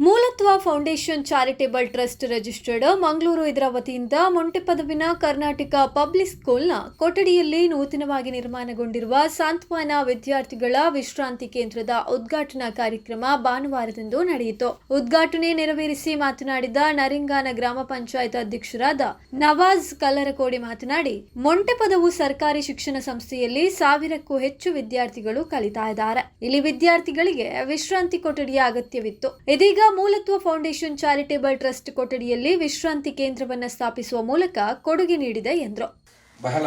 Mulatva foundation charitable trust registered Mangaluru ಇದರ ವತಿಯಿಂದ ಮೊಂಟೆಪದವಿನ Karnataka public ಸ್ಕೂಲ್ನ ಕೊಠಡಿಯಲ್ಲಿ ನೂತನವಾಗಿ ನಿರ್ಮಾಣಗೊಂಡಿರುವ ಸಾಂತ್ವನ ವಿದ್ಯಾರ್ಥಿಗಳ ವಿಶ್ರಾಂತಿ ಕೇಂದ್ರದ ಉದ್ಘಾಟನಾ ಕಾರ್ಯಕ್ರಮ ಭಾನುವಾರದಂದು ನಡೆಯಿತು. ಉದ್ಘಾಟನೆ ನೆರವೇರಿಸಿ ಮಾತನಾಡಿದ ನರಿಂಗಾನ ಗ್ರಾಮ ಪಂಚಾಯತ್ ಅಧ್ಯಕ್ಷರಾದ ನವಾಜ್ ಕಲ್ಲರಕೋಡಿ ಮಾತನಾಡಿ ಮೊಂಟೆಪದವು ಸರ್ಕಾರಿ ಶಿಕ್ಷಣ ಸಂಸ್ಥೆಯಲ್ಲಿ ಸಾವಿರಕ್ಕೂ ಹೆಚ್ಚು ವಿದ್ಯಾರ್ಥಿಗಳು ಕಲಿತಾ ಇದ್ದಾರೆ. ಇಲ್ಲಿ ವಿದ್ಯಾರ್ಥಿಗಳಿಗೆ ವಿಶ್ರಾಂತಿ ಕೊಠಡಿಯ ಅಗತ್ಯವಿತ್ತು. ಇದೀಗ ಮೂಲತ್ವ ಫೌಂಡೇಶನ್ ಚಾರಿಟೇಬಲ್ ಟ್ರಸ್ಟ್ ಕೊಠಡಿಯಲ್ಲಿ ವಿಶ್ರಾಂತಿ ಕೇಂದ್ರವನ್ನು ಸ್ಥಾಪಿಸುವ ಮೂಲಕ ಕೊಡುಗೆ ನೀಡಿದೆ ಎಂದರು. ಬಹಳ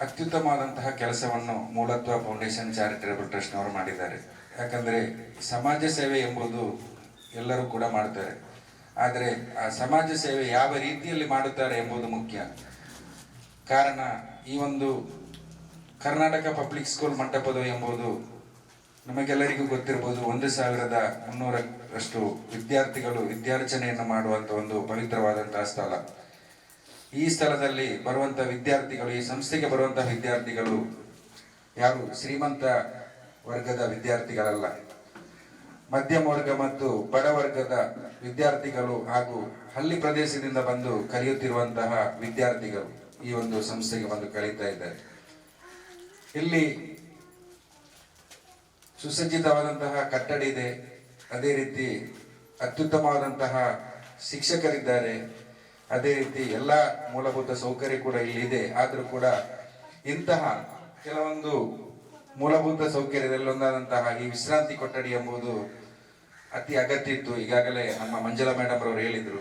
ಅತ್ಯುತ್ತಮವಾದಂತಹ ಕೆಲಸವನ್ನು ಮೂಲತ್ವ ಫೌಂಡೇಶನ್ ಚಾರಿಟೇಬಲ್ ಟ್ರಸ್ಟ್ನವರು ಮಾಡಿದ್ದಾರೆ. ಯಾಕಂದರೆ ಸಮಾಜ ಸೇವೆ ಎಂಬುದು ಎಲ್ಲರೂ ಕೂಡ ಮಾಡ್ತಾರೆ ಆದರೆ ಆ ಸಮಾಜ ಸೇವೆ ಯಾವ ರೀತಿಯಲ್ಲಿ ಮಾಡುತ್ತಾರೆ ಎಂಬುದು ಮುಖ್ಯ. ಕಾರಣ ಈ ಒಂದು ಕರ್ನಾಟಕ ಪಬ್ಲಿಕ್ ಸ್ಕೂಲ್ ಮಂಟಪದ ಎಂಬುದು ನಮಗೆಲ್ಲರಿಗೂ ಗೊತ್ತಿರಬಹುದು, ಒಂದು ಸಾವಿರದ ಮುನ್ನೂರಷ್ಟು ವಿದ್ಯಾರ್ಥಿಗಳು ವಿದ್ಯಾರ್ಚನೆಯನ್ನು ಮಾಡುವಂಥ ಒಂದು ಪವಿತ್ರವಾದಂತಹ ಸ್ಥಳ. ಈ ಸ್ಥಳದಲ್ಲಿ ಬರುವಂಥ ವಿದ್ಯಾರ್ಥಿಗಳು, ಈ ಸಂಸ್ಥೆಗೆ ಬರುವಂತಹ ವಿದ್ಯಾರ್ಥಿಗಳು ಯಾರು? ಶ್ರೀಮಂತ ವರ್ಗದ ವಿದ್ಯಾರ್ಥಿಗಳಲ್ಲ. ಮಧ್ಯಮ ವರ್ಗ ಮತ್ತು ಬಡ ವರ್ಗದ ವಿದ್ಯಾರ್ಥಿಗಳು ಹಾಗೂ ಹಳ್ಳಿ ಪ್ರದೇಶದಿಂದ ಬಂದು ಕಲಿಯುತ್ತಿರುವಂತಹ ವಿದ್ಯಾರ್ಥಿಗಳು ಈ ಒಂದು ಸಂಸ್ಥೆಗೆ ಬಂದು ಕಲಿತಾ ಇದ್ದಾರೆ. ಇಲ್ಲಿ ಸುಸಜ್ಜಿತವಾದಂತಹ ಕಟ್ಟಡ ಇದೆ. ಅದೇ ರೀತಿ ಅತ್ಯುತ್ತಮವಾದಂತಹ ಶಿಕ್ಷಕರಿದ್ದಾರೆ. ಅದೇ ರೀತಿ ಎಲ್ಲ ಮೂಲಭೂತ ಸೌಕರ್ಯ ಕೂಡ ಇಲ್ಲಿ ಇದೆ ಆದರೂ ಕೂಡ ಇಂತಹ ಕೆಲವೊಂದು ಮೂಲಭೂತ ಸೌಕರ್ಯದಲ್ಲಿ ಒಂದಾದಂತಹ ಈ ವಿಶ್ರಾಂತಿ ಕೊಠಡಿ ಎಂಬುದು ಅತಿ ಅಗತ್ಯ ಇತ್ತು ಈಗಾಗಲೇ ನಮ್ಮ ಮಂಜುಳಾ ಮೇಡಮ್ ಅವರು ಹೇಳಿದ್ರು.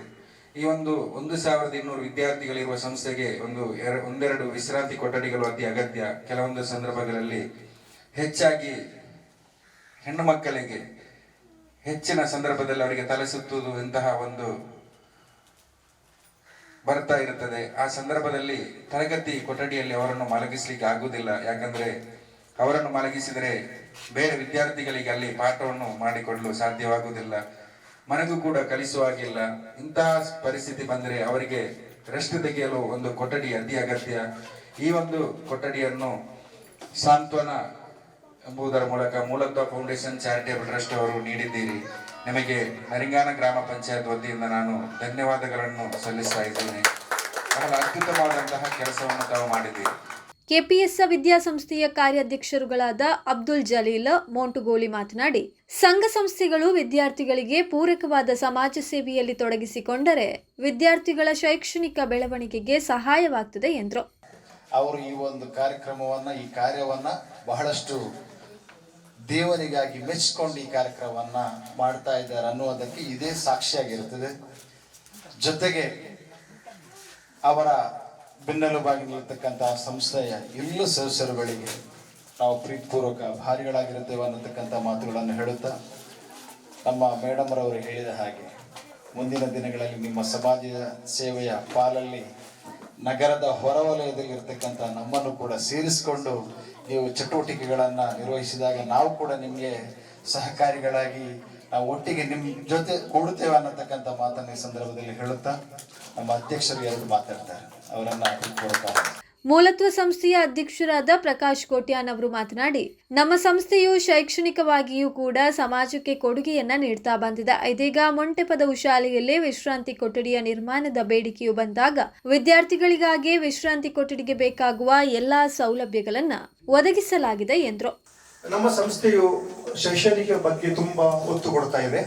ಈ ಒಂದು ಒಂದು ಸಾವಿರದ ಇನ್ನೂರು ವಿದ್ಯಾರ್ಥಿಗಳಿರುವ ಸಂಸ್ಥೆಗೆ ಒಂದು ಒಂದೆರಡು ವಿಶ್ರಾಂತಿ ಕೊಠಡಿಗಳು ಅತಿ ಅಗತ್ಯ. ಕೆಲವೊಂದು ಸಂದರ್ಭಗಳಲ್ಲಿ ಹೆಚ್ಚಾಗಿ ಹೆಣ್ಣು ಮಕ್ಕಳಿಗೆ ಹೆಚ್ಚಿನ ಸಂದರ್ಭದಲ್ಲಿ ಅವರಿಗೆ ತಲೆ ಸುತ್ತುವುದು ಇಂತಹ ಒಂದು ಬರ್ತಾ ಇರುತ್ತದೆ. ಆ ಸಂದರ್ಭದಲ್ಲಿ ತರಗತಿ ಕೊಠಡಿಯಲ್ಲಿ ಅವರನ್ನು ಮಲಗಿಸಲಿಕ್ಕೆ ಆಗುವುದಿಲ್ಲ. ಯಾಕಂದ್ರೆ ಅವರನ್ನು ಮಲಗಿಸಿದರೆ ಬೇರೆ ವಿದ್ಯಾರ್ಥಿಗಳಿಗೆ ಅಲ್ಲಿ ಪಾಠವನ್ನು ಮಾಡಿಕೊಳ್ಳಲು ಸಾಧ್ಯವಾಗುವುದಿಲ್ಲ. ಮನೆಗೂ ಕೂಡ ಕಲಿಸುವಾಗಿಲ್ಲ ಇಂತಹ ಪರಿಸ್ಥಿತಿ ಬಂದರೆ ಅವರಿಗೆ ರೆಸ್ಟ್ ತೆಗೆಯಲು ಒಂದು ಕೊಠಡಿ ಅತಿ ಅಗತ್ಯ. ಈ ಒಂದು ಕೊಠಡಿಯನ್ನು ಸಾಂತ್ವನ ಎಂಬುದರ ಮೂಲಕ ಮೂಲತ್ವ ಫೌಂಡೇಶನ್ ಚಾರಿಟೇಬಲ್ ಟ್ರಸ್ಟ್ ಅವರು ನೀಡಿದ್ದೀರಿ. ನಿಮಗೆ ನರಿಂಗಾನ ಗ್ರಾಮ ಪಂಚಾಯತ್ ವತಿಯಿಂದ ನಾನು ಧನ್ಯವಾದಗಳನ್ನು ಸಲ್ಲಿಸ್ತಾ ಇದ್ದೇನೆ. ಬಹಳ ಅತ್ಯುತ್ತಮವಾದಂತಹ ಕೆಲಸವನ್ನು ತಾವು ಮಾಡಿದ್ದೀರಿ. ಕೆಪಿಎಸ್ ವಿದ್ಯಾಸಂಸ್ಥೆಯ ಕಾರ್ಯಾಧ್ಯಕ್ಷರುಗಳಾದ ಅಬ್ದುಲ್ ಜಲೀಲ್ ಮೋಂಟುಗೋಲಿ ಮಾತನಾಡಿ ಸಂಘ ಸಂಸ್ಥೆಗಳು ವಿದ್ಯಾರ್ಥಿಗಳಿಗೆ ಪೂರಕವಾದ ಸಮಾಜ ಸೇವೆಯಲ್ಲಿ ತೊಡಗಿಸಿಕೊಂಡರೆ ವಿದ್ಯಾರ್ಥಿಗಳ ಶೈಕ್ಷಣಿಕ ಬೆಳವಣಿಗೆಗೆ ಸಹಾಯವಾಗ್ತದೆ ಎಂದರು. ಅವರು ಈ ಒಂದು ಕಾರ್ಯಕ್ರಮವನ್ನು ಈ ಕಾರ್ಯವನ್ನು ಬಹಳಷ್ಟು ದೇವರಿಗಾಗಿ ಮೆಚ್ಚಿಕೊಂಡು ಈ ಕಾರ್ಯಕ್ರಮವನ್ನ ಮಾಡ್ತಾ ಇದ್ದಾರೆ ಅನ್ನುವುದಕ್ಕೆ ಇದೇ ಸಾಕ್ಷಿಯಾಗಿರುತ್ತದೆ. ಜೊತೆಗೆ ಅವರ ಬೆನ್ನೆಲುಬಾಗಿ ಸಂಸ್ಥೆಯ ಎಲ್ಲ ಸದಸ್ಯರುಗಳಿಗೆ ನಾವು ಪ್ರೀತಿಪೂರ್ವಕ ಭಾರಿಗಳಾಗಿರುತ್ತೇವೆ ಅನ್ನತಕ್ಕಂಥ ಮಾತುಗಳನ್ನು ಹೇಳುತ್ತಾ, ನಮ್ಮ ಮೇಡಮ್ ರವರು ಹೇಳಿದ ಹಾಗೆ ಮುಂದಿನ ದಿನಗಳಲ್ಲಿ ನಿಮ್ಮ ಸಮಾಜದ ಸೇವೆಯ ಪಾಲಲ್ಲಿ ನಗರದ ಹೊರವಲಯದಲ್ಲಿ ಇರತಕ್ಕಂಥ ನಮ್ಮನ್ನು ಕೂಡ ಸೇರಿಸಿಕೊಂಡು ನೀವು ಚಟುವಟಿಕೆಗಳನ್ನು ನಿರ್ವಹಿಸಿದಾಗ ನಾವು ಕೂಡ ನಿಮಗೆ ಸಹಕಾರಿಗಳಾಗಿ ನಾವು ಒಟ್ಟಿಗೆ ನಿಮ್ಮ ಜೊತೆ ಕೂಡುತ್ತೇವೆ ಅನ್ನತಕ್ಕಂಥ ಮಾತನ್ನು ಈ ಸಂದರ್ಭದಲ್ಲಿ ಹೇಳುತ್ತಾ ನಮ್ಮ ಅಧ್ಯಕ್ಷರು ಎರಡು ಮಾತಾಡ್ತಾರೆ. ಅವರನ್ನು ಮೂಲತ್ವ ಸಂಸ್ಥೆಯ ಅಧ್ಯಕ್ಷರಾದ ಪ್ರಕಾಶ್ ಕೋಟ್ಯಾನ್ ಅವರು ಮಾತನಾಡಿ, ನಮ್ಮ ಸಂಸ್ಥೆಯು ಶೈಕ್ಷಣಿಕವಾಗಿಯೂ ಕೂಡ ಸಮಾಜಕ್ಕೆ ಕೊಡುಗೆಯನ್ನ ನೀಡ್ತಾ ಬಂದಿದೆ. ಇದೀಗ ಮೊಂಟೆಪದ ಶಾಲೆಯಲ್ಲಿ ವಿಶ್ರಾಂತಿ ಕೊಠಡಿಯ ನಿರ್ಮಾಣದ ಬೇಡಿಕೆಯು ಬಂದಾಗ ವಿದ್ಯಾರ್ಥಿಗಳಿಗಾಗಿ ವಿಶ್ರಾಂತಿ ಕೊಠಡಿಗೆ ಬೇಕಾಗುವ ಎಲ್ಲಾ ಸೌಲಭ್ಯಗಳನ್ನ ಒದಗಿಸಲಾಗಿದೆ ಎಂದರು. ನಮ್ಮ ಸಂಸ್ಥೆಯು ಶೈಕ್ಷಣಿಕ ಬಗ್ಗೆ ತುಂಬಾ ಒತ್ತು ಕೊಡ್ತಾ ಇದೆ.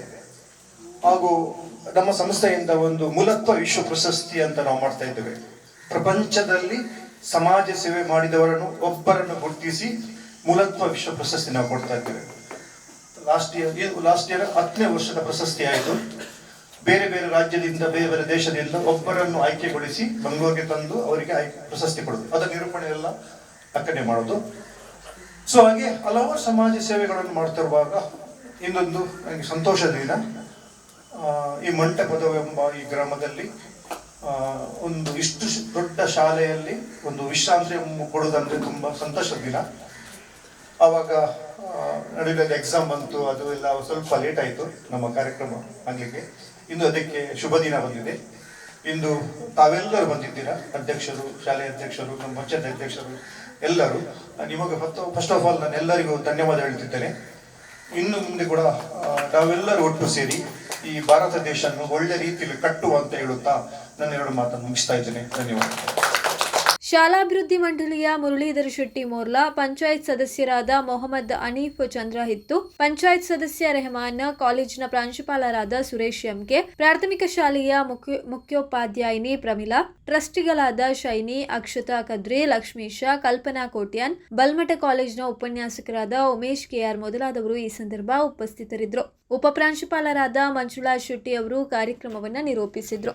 ಹಾಗೂ ನಮ್ಮ ಸಂಸ್ಥೆಯಿಂದ ಒಂದು ಮೂಲತ್ವ ವಿಶ್ವ ಪ್ರಶಸ್ತಿ ಅಂತ ನಾವು ಮಾಡ್ತಾ ಇದ್ದೇವೆ. ಪ್ರಪಂಚದಲ್ಲಿ ಸಮಾಜ ಸೇವೆ ಮಾಡಿದವರನ್ನು ಒಬ್ಬರನ್ನು ಗುರುತಿಸಿ ಮೂಲತ್ವ ವಿಶ್ವ ಪ್ರಶಸ್ತಿ ನಾವು ಕೊಡ್ತಾ ಇದ್ದೇವೆ. ಲಾಸ್ಟ್ ಇಯರ್ ಲಾಸ್ಟ್ ಇಯರ್ ಹತ್ತನೇ ವರ್ಷದ ಪ್ರಶಸ್ತಿ ಆಯಿತು. ಬೇರೆ ಬೇರೆ ರಾಜ್ಯದಿಂದ, ಬೇರೆ ಬೇರೆ ದೇಶದಿಂದ ಒಬ್ಬರನ್ನು ಆಯ್ಕೆಗೊಳಿಸಿ ಬೆಂಗಳೂರಿಗೆ ತಂದು ಅವರಿಗೆ ಆಯ್ಕೆ, ಪ್ರಶಸ್ತಿ ಕೊಡೋದು. ಅದರ ನಿರೂಪಣೆ ಎಲ್ಲ ಅಕ್ಕನೆ ಮಾಡೋದು. ಸೊ ಹಾಗೆ ಹಲವಾರು ಸಮಾಜ ಸೇವೆಗಳನ್ನು ಮಾಡ್ತಿರುವಾಗ ಇನ್ನೊಂದು ನನಗೆ ಸಂತೋಷದ ದಿನ. ಈ ಮಂಟಪದವೆಂಬ ಈ ಗ್ರಾಮದಲ್ಲಿ ಒಂದು ಇಷ್ಟು ದೊಡ್ಡ ಶಾಲೆಯಲ್ಲಿ ಒಂದು ವಿಶ್ರಾಂತಿ ಕೊಡೋದಂದ್ರೆ ತುಂಬಾ ಸಂತೋಷದ ದಿನ. ಆವಾಗ ನಡುವಿನಲ್ಲಿ ಎಕ್ಸಾಮ್ ಬಂತು, ಅದು ಎಲ್ಲ ಸ್ವಲ್ಪ ಲೇಟ್ ಆಯಿತು ನಮ್ಮ ಕಾರ್ಯಕ್ರಮ ಆಗಲಿಕ್ಕೆ. ಇಂದು ಅದಕ್ಕೆ ಶುಭ ದಿನ ಬಂದಿದೆ. ಇಂದು ತಾವೆಲ್ಲರೂ ಬಂದಿದ್ದೀರಾ? ಅಧ್ಯಕ್ಷರು ಶಾಲೆಯ ಅಧ್ಯಕ್ಷರು, ನಮ್ಮ ಪಂಚಾಯತ್ ಅಧ್ಯಕ್ಷರು, ಎಲ್ಲರೂ. ನಿಮಗೆ ಫಸ್ಟ್ ಆಫ್ ಆಲ್ ನಾನು ಎಲ್ಲರಿಗೂ ಧನ್ಯವಾದ ಹೇಳ್ತಿದ್ದೇನೆ ಇನ್ನು ಮುಂದೆ ಕೂಡ ತಾವೆಲ್ಲರೂ ಒಟ್ಟು ಸೇರಿ ಈ ಭಾರತ ದೇಶವನ್ನು ಒಳ್ಳೆ ರೀತಿಯಲ್ಲಿ ಕಟ್ಟುವಂತ ಹೇಳುತ್ತಾ ನನ್ನ ಎರಡು ಮಾತನ್ನು ಮುಗಿಸ್ತಾ ಇದ್ದೇನೆ. ಧನ್ಯವಾದ ಶಾಲಾಭಿವೃದ್ಧಿ ಮಂಡಳಿಯ ಮುರಳೀಧರ ಶೆಟ್ಟಿ ಮೋರ್ಲಾ, ಪಂಚಾಯತ್ ಸದಸ್ಯರಾದ ಮೊಹಮ್ಮದ್ ಅನೀಫ್ ಚಂದ್ರ ಹಿತ್ತು, ಪಂಚಾಯತ್ ಸದಸ್ಯ ರೆಹಮಾನ್, ಕಾಲೇಜಿನ ಪ್ರಾಂಶುಪಾಲರಾದ ಸುರೇಶ್ ಎಂಕೆ, ಪ್ರಾಥಮಿಕ ಶಾಲೆಯ ಮುಖ್ಯ, ಮುಖ್ಯೋಪಾಧ್ಯಾಯಿನಿ ಪ್ರಮಿಳಾ, ಟ್ರಸ್ಟಿಗಳಾದ ಶೈನಿ, ಅಕ್ಷತಾ ಕದ್ರಿ, ಲಕ್ಷ್ಮೀಶ, ಕಲ್ಪನಾ ಕೋಟ್ಯಾನ್, ಬಲ್ಮಠ ಕಾಲೇಜಿನ ಉಪನ್ಯಾಸಕರಾದ ಉಮೇಶ್ ಕೆಆರ್ ಮೊದಲಾದವರು ಈ ಸಂದರ್ಭ ಉಪಸ್ಥಿತರಿದ್ದರು. ಉಪಪ್ರಾಂಶುಪಾಲರಾದ ಮಂಜುಳಾ ಶೆಟ್ಟಿ ಅವರು ಕಾರ್ಯಕ್ರಮವನ್ನು ನಿರೂಪಿಸಿದ್ರು.